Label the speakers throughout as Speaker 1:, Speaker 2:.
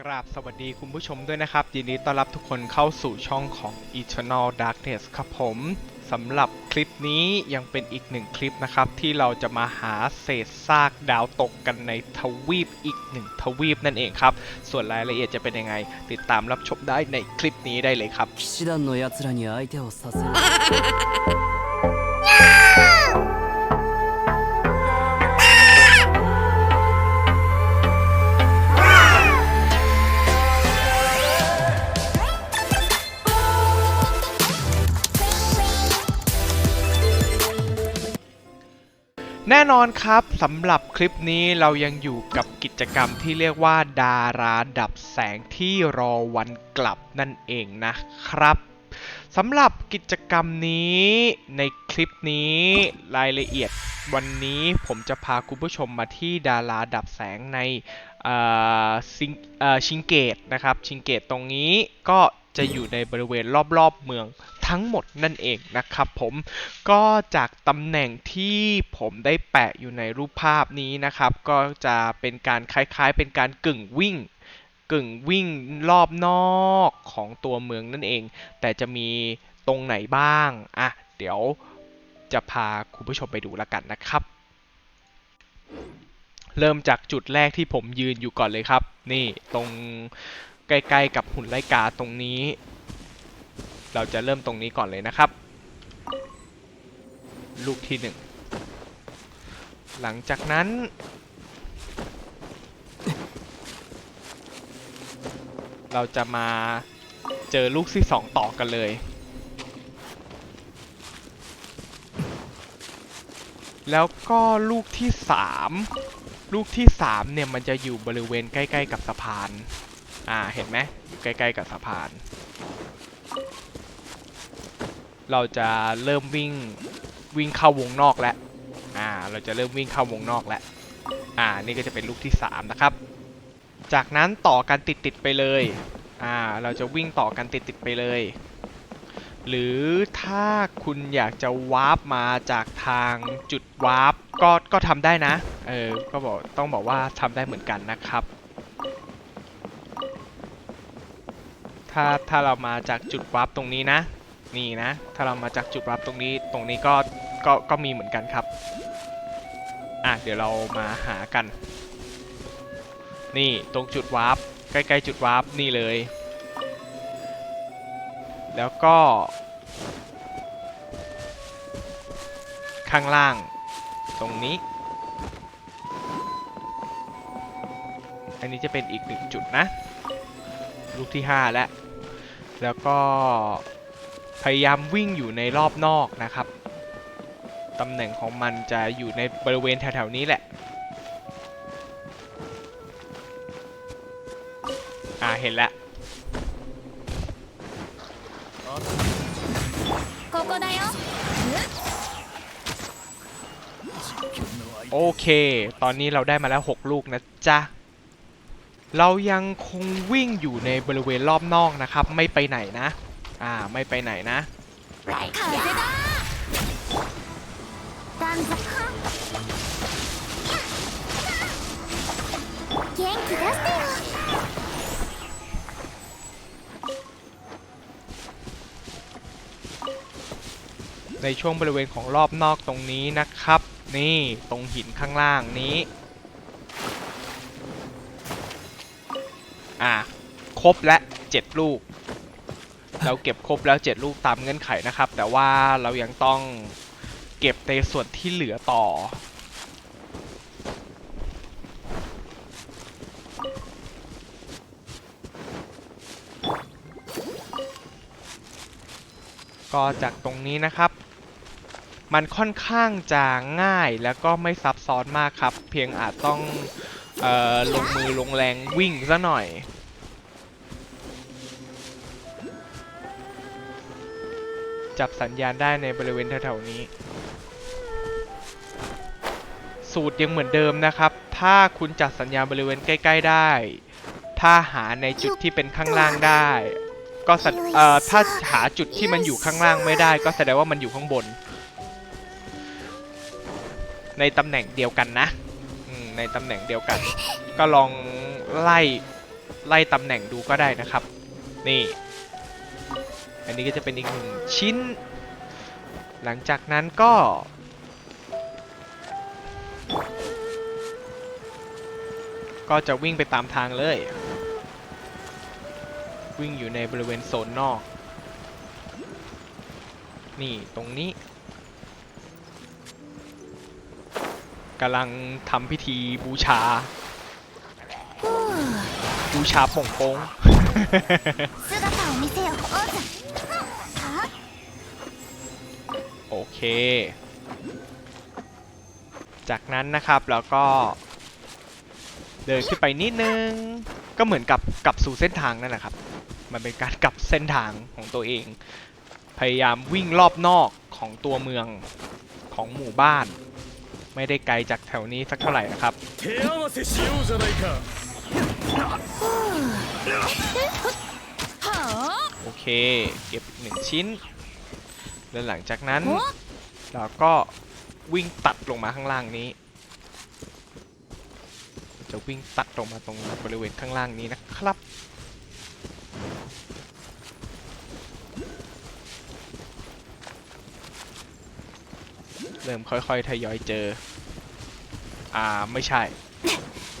Speaker 1: กราบสวัสดีคุณผู้ชมด้วยนะครับ ยินดีต้อนรับทุกคนเข้าสู่ช่องของ Eternal Darkness ครับผมสำหรับคลิปนี้ยังเป็นอีกหนึ่งคลิปนะครับ ที่เราจะมาหาเศษซากดาวตกกันในทวีปอีกหนึ่งทวีปนั่นเองครับ ส่วนรายละเอียดจะเป็นยังไง ติดตามรับชมได้ในคลิปนี้ได้เลยครับ
Speaker 2: 騎士団の奴らに相手をさせる
Speaker 1: แน่นอนครับสำหรับคลิปนี้เรายังอยู่กับกิจกรรมที่เรียกว่า ดาราดับแสงที่รอวันกลับนั่นเองนะครับสำหรับกิจกรรมนี้ในคลิปนี้รายละเอียดวันนี้ผมจะพาคุณผู้ชมมาที่ดาราดับแสงในอ่อซิงเอ่อชิงเกตนะครับชิงเกตตรงนี้ก็จะอยู่ในบริเวณรอบๆเมืองทั้งหมดนั่นเองนะครับผมก็จากตำแหน่งที่ผมได้แปะอยู่ในรูปภาพนี้นะครับ ก็จะเป็นการคล้ายๆ เป็นการกึ่งวิ่งกึ่งวิ่งรอบนอกของตัวเมืองนั่นเอง แต่จะมีตรงไหนบ้าง อะ เดี๋ยวจะพาคุณผู้ชมไปดูแล้วกันนะครับ เริ่มจากจุดแรกที่ผมยืนอยู่ก่อนเลยครับ นี่ตรงใกล้ๆกับหุ่นไลกาตรงนี้ เราจะเริ่มตรงนี้ก่อนเลยนะครับ ลูกที่หนึ่งหลังจากนั้น เราจะมาเจอลูกที่สองต่อกันเลยแล้วก็ลูกที่สามลูกที่สามเนี่ย มันจะอยู่บริเวณใกล้ ๆ กับสะพาน อ่า เห็นไหมอยู่ใกล้ ๆ กับสะพาน เราจะเริ่มวิ่งวิ่งเข้าวงนอกแล้วอ่าเราจะเริ่มวิ่งเข้าวงนอกแล้วอ่านี่ก็จะเป็นลูกที่ 3 นะครับ จากนั้นต่อกันติดๆไปเลยอ่าเราจะวิ่งต่อกันติดๆไปเลย หรือถ้าคุณอยากจะวาร์ปมาจากทางจุดวาร์ปก็ก็ทำได้นะเออก็บอกต้องบอกว่าทำได้เหมือนกันนะครับถ้าถ้าเรามาจากจุดวาร์ปตรงนี้นะ นี่นะ ถ้าเรามาจากจุดรับตรงนี้ตรงนี้ก็ก็ก็มีเหมือนกันครับ อะเดี๋ยวเรามาหากัน นี่ตรงจุดวาร์ปใกล้ๆจุดวาร์ปนี่เลย แล้วก็ ข้างล่าง ตรงนี้ อันนี้จะเป็นอีกหนึ่งจุดนะ ลูกที่ 5 แล้ว แล้วก็ พยายามวิ่งอยู่ในรอบนอกนะครับตำแหน่งของมันจะอยู่ในบริเวณแถวๆนี้แหละอ่าเห็นแล้วโอเค ตอนนี้เราได้มาแล้ว 6 ลูกนะจ๊ะ เรายังคงวิ่งอยู่ในบริเวณรอบนอกนะครับ ไม่ไปไหนนะอ่า ไม่ไปไหนนะ
Speaker 3: 風だ断罪元気出してよ
Speaker 1: ในช่วงบริเวณของรอบนอกตรงนี้นะครับ นี่ตรงหินข้างล่างนี้ อ่ะ ครบและ 7 ลูก เราเก็บครบแล้ว 7 ลูกตามเงื่อนไขนะครับ แต่ว่าเรายังต้องเก็บในส่วนที่เหลือต่อ ก็จากตรงนี้นะครับ มันค่อนข้างจะง่ายแล้วก็ไม่ซับซ้อนมากครับ เพียงอาจต้องออลงมือลงแรงวิ่งซะหน่อย จับสัญญาณได้ในบริเวณแถวๆนี้ สูตรยังเหมือนเดิมนะครับ ถ้าคุณจับสัญญาณบริเวณใกล้ ๆได้ ถ้าหาในจุดที่เป็นข้างล่างได้ ก็สดเอ่อถ้าหาจุดที่มันอยู่ข้างล่างไม่ได้ ก็แสดงว่ามันอยู่ข้างบน ในตำแหน่งเดียวกันนะในตำแหน่งเดียวกัน ก็ลองไล่ไล่ตำแหน่งดูก็ได้นะครับ นี่ อันนี้ก็จะเป็นอีกหนึ่งชิ้น หลังจากนั้นก็ ก็จะวิ่งไปตามทางเลย วิ่งอยู่ในบริเวณโซนนอก นี่ตรงนี้กำลังทำพิธีบูชา บูชาป่งโป้ง โอเค จากนั้นนะครับแล้วก็ เดินขึ้นไปนิดนึง ก็เหมือนกับกลับสู่เส้นทางนั่นแหละครับ มันเป็นการกลับเส้นทางของตัวเอง พยายามวิ่งรอบนอกของตัวเมืองของหมู่บ้าน ไม่ได้ไกลจากแถวนี้สักเท่าไหร่นะครับโอเค เก็บหนึ่งชิ้น แล้วหลังจากนั้น
Speaker 3: お
Speaker 1: เราก็วิ่งตัดลงมาข้างล่างนี้ จะวิ่งตัดลงมาตรงบริเวณข้างล่างนี้นะครับ เริ่มค่อยๆทยอยเจอ อ่าไม่ใช่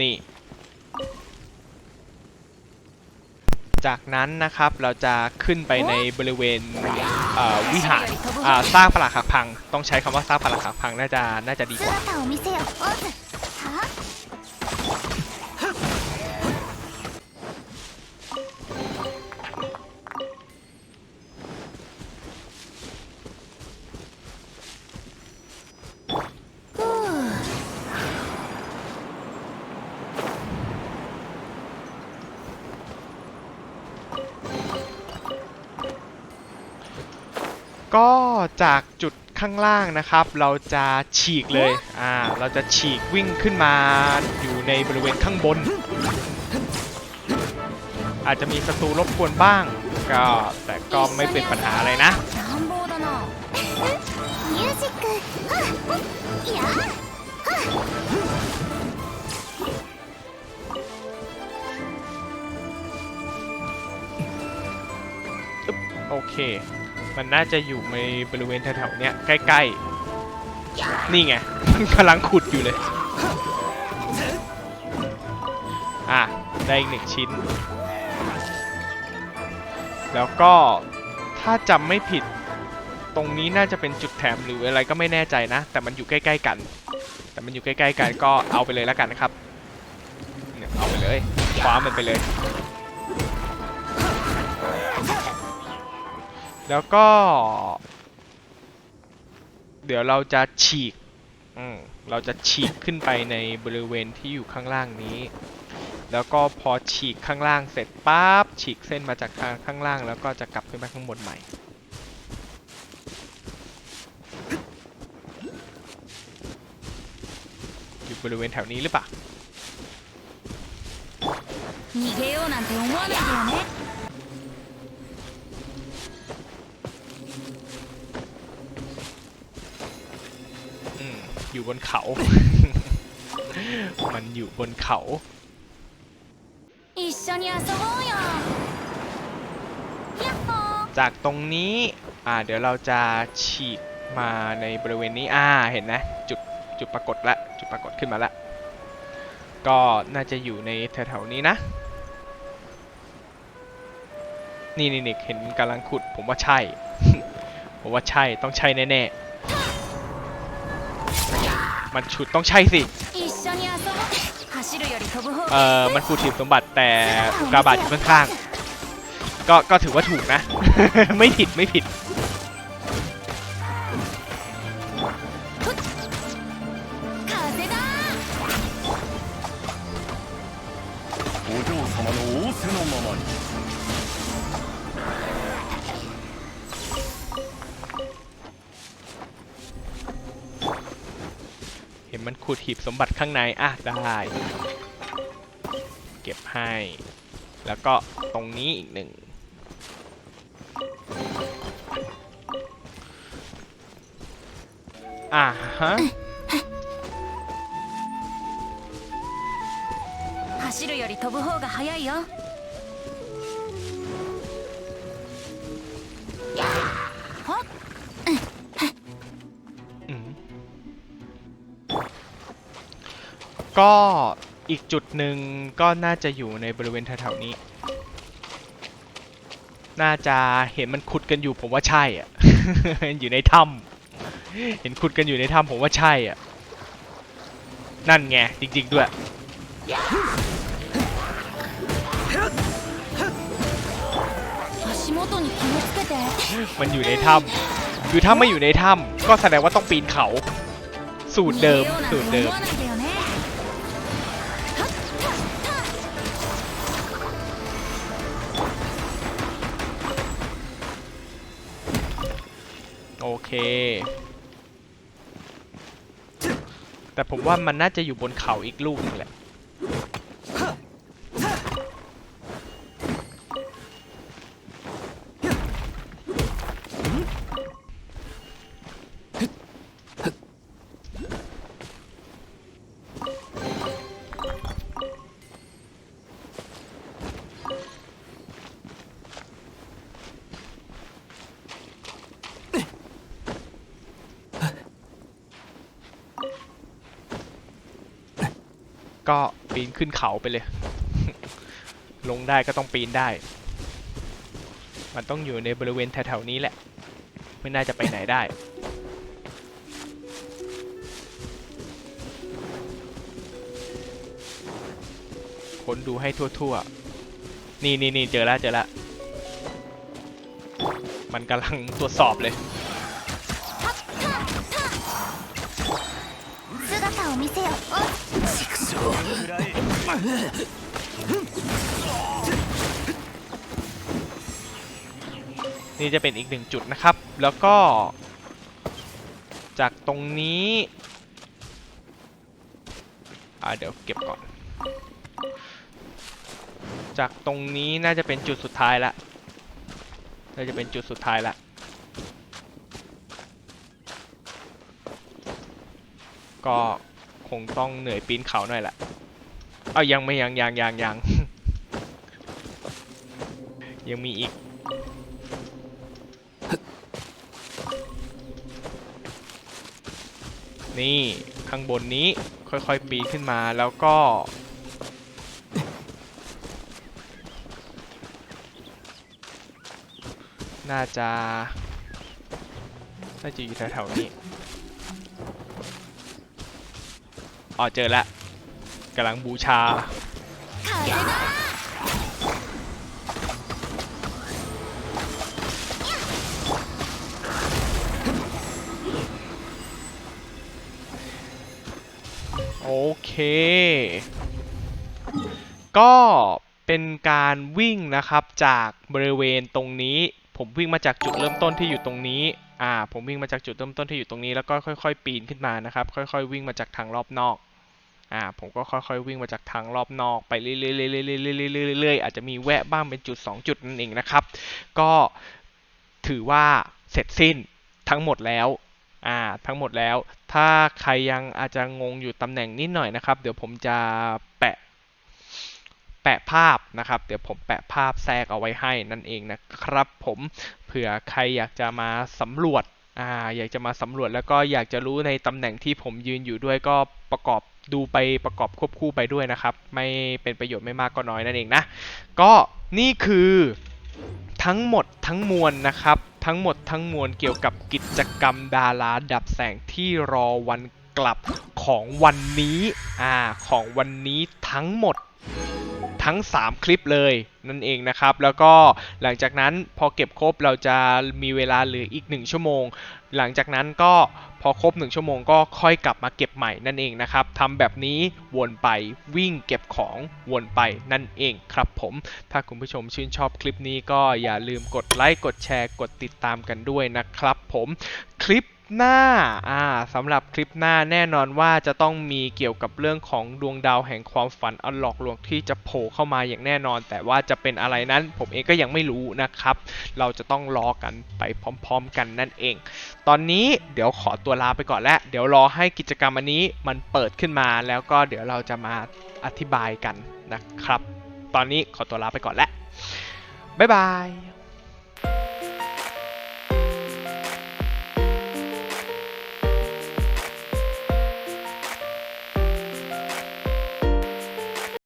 Speaker 1: นี่ จากนั้นนะครับเราจะขึ้นไปในบริเวณเวิหารสร้างปราหักพัง ต้องใช้คำว่าสร้างปราหักพังน่าจะน่าจะดีกว่า จากจุดข้างล่างนะครับ เราจะฉีกเลยอ่าเราจะฉีกวิ่งขึ้นมาอยู่ในบริเวณข้างบน อาจจะมีศัตรูรบกวนบ้าง ก็แต่ก็ไม่เป็นปัญหาอะไรนะโอเค มันน่าจะอยู่ในบริเวณแถวๆเนี้ยใกล้ๆ นี่ไง กำลังขุดอยู่เลย อะ ได้อีกหนึ่งชิ้น แล้วก็ถ้าจำไม่ผิดตรงนี้น่าจะเป็นจุดแถมหรืออะไรก็ไม่แน่ใจนะ แต่มันอยู่ใกล้ๆกัน แต่มันอยู่ใกล้ๆกันก็เอาไปเลยแล้วกันนะครับเนี่ยเอาไปเลยคว้ามันไปเลย แล้วก็ เดี๋ยวเราจะฉีกเราจะฉีกขึ้นไปในบริเวณที่อยู่ข้างล่างนี้ แล้วก็พอฉีกข้างล่างเสร็จปั๊บฉีกเส้นมาจากทางข้างล่าง แล้วก็จะกลับขึ้นไปข้างบนใหม่ อยู่บริเวณแถวนี้หรือเปล่า อยู่บนเขา มันอยู่บนเขาจากตรงนี้ อ่า เดี๋ยวเราจะฉีกมาในบริเวณนี้ อ่า เห็นนะ จุด จุดปรากฏละ จุดปรากฏขึ้นมาละ ก็น่าจะอยู่ในแถวๆนี้นะ นี่นี่เห็นกำลังขุด ผมว่าใช่ ผมว่าใช่ ต้องใช่แน่ๆ มันชุดต้องใช่สิ เอ่อ มันฟูถีบสมบัติแต่กะบาดอยู่ข้างๆก็ก็ถือว่าถูกนะ ไม่ผิดไม่ผิด มันขุดหีบสมบัติข้างใน อะ ได้ เก็บให้ แล้วก็ตรงนี้อีกหนึ่ง อะฮะ
Speaker 3: 走るより飛ぶ方が早いよほ
Speaker 1: ก็อีกจุดหนึ่งก็น่าจะอยู่ในบริเวณแถวๆนี้ น่าจะเห็นมันขุดกันอยู่ผมว่าใช่อะ อยู่ในถ้ำเห็นขุดกันอยู่ในถ้ำผมว่าใช่อะ นั่นไงจริง ๆ ด้วย มันอยู่ในถ้ำคือถ้าไม่อยู่ในถ้ำก็แสดงว่าต้องปีนเขา สูตรเดิมสูตรเดิม แต่ผมว่ามันน่าจะอยู่บนเขาอีกลูกนึงแหละ ก็ปีนขึ้นเขาไปเลย ลงได้ก็ต้องปีนได้ มันต้องอยู่ในบริเวณแถวๆนี้แหละ ไม่น่าจะไปไหนได้คนดูให้ทั่วๆ นี่นี่นี่เจอแล้วเจอแล้ว มันกำลังตรวจสอบเลย นี่จะเป็นอีกหนึ่งจุดนะครับ แล้วก็ จากตรงนี้อ่าเดี๋ยวเก็บก่อน จากตรงนี้น่าจะเป็นจุดสุดท้ายละน่าจะเป็นจุดสุดท้ายละก็คงต้องเหนื่อยปีนเขาหน่อยแหละ เอายังไม่ยังยังยังยังยังมีอีก นี่ข้างบนนี้ค่อยๆปีนขึ้นมาแล้วก็ น่าจะ น่าจะอยู่แถวๆนี้อ๋อเจอแล้ว กำลังบูชา โอเค ก็เป็นการวิ่งนะครับจากบริเวณตรงนี้ ผมวิ่งมาจากจุดเริ่มต้นที่อยู่ตรงนี้อ่าผมวิ่งมาจากจุดเริ่มต้นที่อยู่ตรงนี้แล้วก็ค่อย ๆ ปีนขึ้นมานะครับ ค่อย ๆ วิ่งมาจากทางรอบนอก อ่าผมก็ค่อยๆวิ่งมาจากทางรอบนอกไปเรื่อยๆเรื่อยๆเรื่อยๆเรื่อยๆอาจจะมีแวะบ้างเป็นจุด 2 จุดนั่นเองนะครับ ก็ถือว่าเสร็จสิ้นทั้งหมดแล้วอ่าทั้งหมดแล้ว ถ้าใครยังอาจจะงงอยู่ตำแหน่งนิดหน่อยนะครับ เดี๋ยวผมจะแปะแปะภาพนะครับ เดี๋ยวผมแปะภาพแทรกเอาไว้ให้นั่นเองนะครับ ผมเผื่อใครอยากจะมาสำรวจอ่าอยากจะมาสำรวจแล้วก็อยากจะรู้ในตำแหน่งที่ผมยืนอยู่ด้วยก็ประกอบ ดูไปประกอบควบคู่ไปด้วยนะครับ ไม่เป็นประโยชน์ไม่มากก็น้อยนั่นเองนะ ก็นี่คือทั้งหมดทั้งมวลนะครับ ทั้งหมดทั้งมวลเกี่ยวกับกิจกรรมดาราดับแสงที่รอวันกลับของวันนี้อ่าของวันนี้ทั้งหมด ทั้ง 3 คลิปเลยนั่นเองนะครับ แล้วก็หลังจากนั้นพอเก็บครบเราจะมีเวลาเหลืออีก 1 ชั่วโมง หลังจากนั้นก็พอครบ 1 ชั่วโมงก็ค่อยกลับมาเก็บใหม่นั่นเองนะครับทำแบบนี้วนไปวิ่งเก็บของวนไปนั่นเองครับผม ถ้าคุณผู้ชมชื่นชอบคลิปนี้ก็อย่าลืมกดไลค์กดแชร์กดติดตามกันด้วยนะครับผมคลิป หน้าอ่าสำหรับคลิปหน้าแน่นอนว่าจะต้องมีเกี่ยวกับเรื่องของดวงดาวแห่งความฝันอันหลอกลวงที่จะโผล่เข้ามาอย่างแน่นอน แต่ว่าจะเป็นอะไรนั้น ผมเองก็ยังไม่รู้นะครับ เราจะต้องรอกันไปพร้อมๆกันนั่นเอง ตอนนี้เดี๋ยวขอตัวลาไปก่อนแล้วเดี๋ยวรอให้กิจกรรมอันนี้มันเปิดขึ้นมาแล้วก็เดี๋ยวเราจะมาอธิบายกันนะครับ ตอนนี้ขอตัวลาไปก่อนแล้วบ๊ายบาย